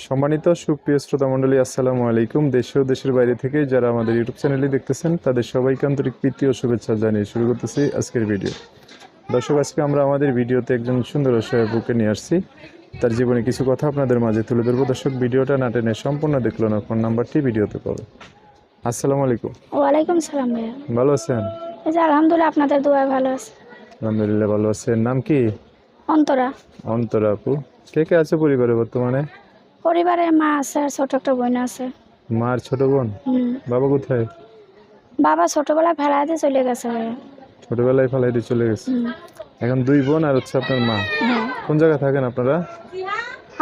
সম্মানিত সুপ্রিয় শ্রোতা মণ্ডলী আসসালামু আলাইকুম। দেশ ও দেশের বাইরে থেকে যারা আমাদের ইউটিউব চ্যানেলে দেখতেছেন তাদের সবাইকে আন্তরিক প্রীতি ও শুভেচ্ছা জানিয়ে শুরু করতেছি আজকের ভিডিও। দর্শক আজকে আমরা আমাদের ভিডিওতে একজন সুন্দর বুকে নিয়ে আসছি। তার জীবনে কিছু কথা আপনাদের মাঝে তুলে ধরবো। দর্শক ভিডিওটা না টেনে সম্পূর্ণ দেখল না ফোন নাম্বারটি ভিডিওতে পাবে আসসালামু আলাইকুম। ওয়ালাইকুম সালাম ভাইয়া। ভালো আছেন? আলহামদুলিল্লাহ আপনাদের দোয়া ভালো আছে। আলহামদুলিল্লাহ ভালো আছেন। নাম কি? অন্তরা। অন্তরা আপু। কে কে আছে পরিবারে বর্তমানে? পরিবারে মা আছে আর ছোট একটা বোন আছে। মার ছোট বোন। বাবা কোথায়? বাবা ছোটবেলায় ফেলা দিয়ে চলে গেছে। ছোটবেলায় ফেলাই দিয়ে চলে গেছে? এখন দুই বোন আর হচ্ছে আপনার মা। হ্যাঁ। কোন জায়গায় থাকেন আপনারা?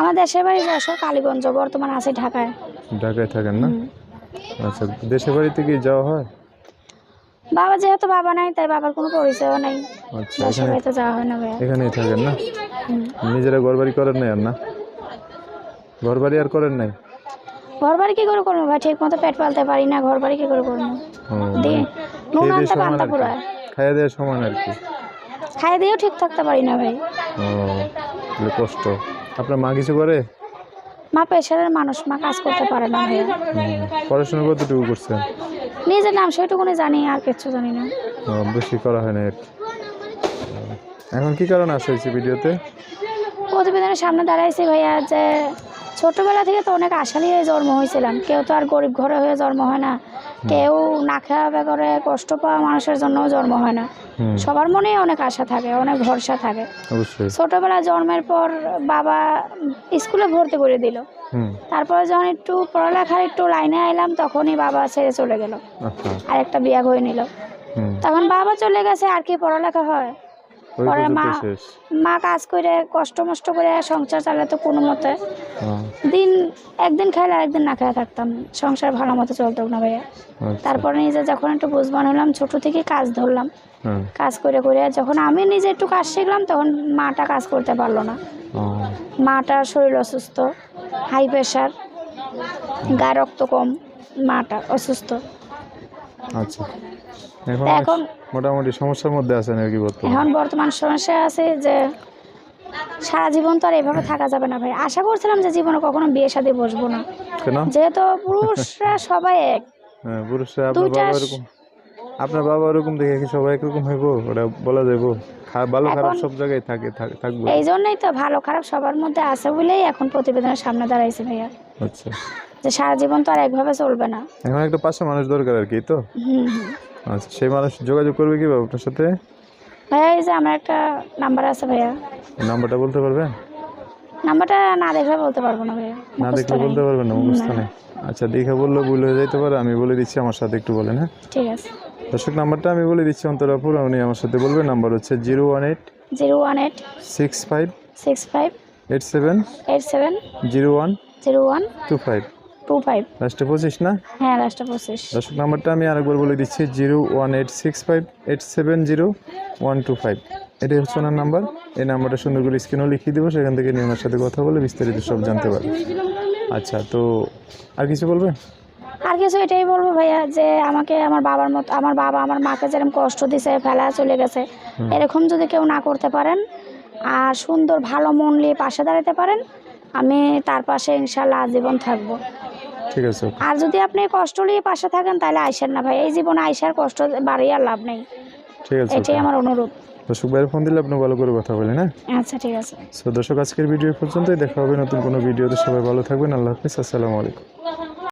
আমার দেশের বাড়ি যশোর কালীগঞ্জ বর্তমান আছে ঢাকায়। ঢাকায় থাকেন না? আচ্ছা দেশের বাড়িতে কি যাওয়া হয়? বাবা যেহেতু বাবা নাই তাই বাবার কোনো পরিচয়ও নাই। আচ্ছা এখানে যাওয়া হয় না এখানেই থাকেন না? নিজেরা ঘর বাড়ি করেন নাই আর না? ঘর বাড়ি আর করেন নাই? ঘর বাড়ি কি করে করব ভাই? ঠিক মতো পেট পালতে পারি না ঘর বাড়ি কি করে করব? দিয়ে মানে নুন আনতে পান্তা আর খাইয়ে দেওয়ার সমান আর কি। খাই দিয়েও ঠিক থাকতে পারি না ভাই। ও তাহলে কষ্ট। আপনার মা কিছু করে? মা পেশারের মানুষ মা কাজ করতে পারে না হুম, পড়াশোনা কতটুকু করছেন নিজের নাম সেটুকুনি জানি আর কিছু জানি না। বেশি করা হয় না আর এখন কি কারণে আসা হয়েছে ভিডিওতে? প্রতিবেদনের সামনে দাঁড়াইছি ভাইয়া যে ছোটবেলা থেকে তো অনেক আশা নিয়ে জন্ম হয়েছিলাম। কেউ তো আর গরিব ঘরে হয়ে জন্ম হয় না। কেউ না খাওয়া করে কষ্ট পাওয়া মানুষের জন্যও জন্ম হয় না। সবার মনেই অনেক আশা থাকে অনেক ভরসা থাকে। ছোটবেলা জন্মের পর বাবা স্কুলে ভর্তি করে দিল। তারপরে যখন একটু পড়ালেখার একটু লাইনে আইলাম তখনই বাবা ছেড়ে চলে গেল। আচ্ছা। আর একটা বিয়া হয়ে নিল। তখন বাবা চলে গেছে আর কি পড়ালেখা হয়। পরে মা- মা কাজ করে কষ্ট মষ্ট করে সংসার চালাতো কোনো মতে। দিন একদিন খাইলে আরেকদিন না খাওয়া থাকতাম। সংসার ভালো মতো চলতো না ভাইয়া। আচ্ছা, তারপরে নিজে যখন একটু বুঝবান হলাম ছোট থেকে কাজ ধরলাম। কাজ করে করে যখন আমি নিজে একটু কাজ শিখলাম তখন মাটা কাজ করতে পারল না। ও, মাটার শরীর অসুস্থ হাই প্রেশার গা রক্ত কম মাটা অসুস্থ। আচ্ছা। এখন তা এখন মোটামুটি সমস্যার মধ্যে আছেন আর কি বর্তমানে। এখন বর্তমান সমস্যা আছে যে সারা জীবন তো আর এইভাবে থাকা যাবে না ভাই। আশা করছিলাম যে জীবনে কখনো বিয়ে শাদী বসবো না। যেহেতু পুরুষরা সবাই এক। হ্যাঁ পুরুষরা আপনার বাবা স- এরকম আপনার বাবা এরকম দেখে কি সবাই একরকম হইব? ওটা বলা যাইব। ভালো খারাপ সব জায়গায় থাকে থাকবে। এই জন্যই তো ভালো খারাপ সবার মধ্যে আছে বলেই এখন প্রতিবেদনের সামনে দাঁড়াইছে ভাইয়া। আচ্ছা। যে সারা জীবন তো আর একভাবে চলবে না। এখন একটা পাশে মানুষ দরকার আর কি তো। আচ্ছা সেই মানুষ যোগাযোগ করবে কি বাবা আপনার সাথে? ভাইয়া এই যে আমার একটা নাম্বার আছে ভাইয়া। নাম্বারটা বলতে পারবেন? নাম্বারটা না দেখলে বলতে পারব না ভাইয়া না দেখলে বলতে পারবেন না মুখস্থ না। নেই। আচ্ছা দেখে বললেও ভুল হয়ে যাইতে পারে আমি বলে দিচ্ছি আমার সাথে একটু বলেন হ্যাঁ? ঠিক আছে। দর্শক নাম্বারটা আমি বলে দিচ্ছি অন্তরাপুর উনি আমার সাথে বলবেন নাম্বার হচ্ছে zero one eight zero one eight six five six five eight seven eight seven zero one zero one two five. Two five লাস্টে পঁচিশ না? হ্যাঁ লাস্টে পঁচিশ। দর্শক নাম্বারটা আমি আরেকবার বলে দিচ্ছি zero one eight six five eight seven zero one two five. এটাই হচ্ছে ওনার নাম্বার। এই নাম্বারটা সুন্দর করে স্ক্রিনেও লিখিয়ে দেবো সেখান থেকে নিয়ে ওনার সাথে কথা বলে বিস্তারিত সব জানতে পারবে। আচ্ছা তো আর কিছু বলবেন আর কিছু এটাই বলব ভাইয়া যে আমাকে আমার বাবার মতো আমার বাবা আমার মাকে যেরকম কষ্ট দিছে ফেলা চলে গেছে এরকম যদি কেউ না করতে পারেন আর সুন্দর ভালো মন নিয়ে পাশে দাঁড়াতে পারেন আমি তার পাশে ইনশাল্লাহ আজীবন থাকব। ঠিক আছে আর যদি আপনি কষ্ট নিয়ে পাশে থাকেন তাহলে আইসার না ভাই। এই জীবনে আইসার কষ্ট বাড়িয়ে আর লাভ নেই। ঠিক আছে এটাই আমার অনুরোধ। দর্শক ভাইয়ের ফোন দিলে আপনি ভালো করে কথা বলেন হ্যাঁ? আচ্ছা ঠিক আছে। সো দর্শক আজকের ভিডিও পর্যন্তই। দেখা হবে নতুন কোনো ভিডিওতে সবাই ভালো থাকবেন। আল্লাহ হাফিজ। আসসালামু আলাইকুম।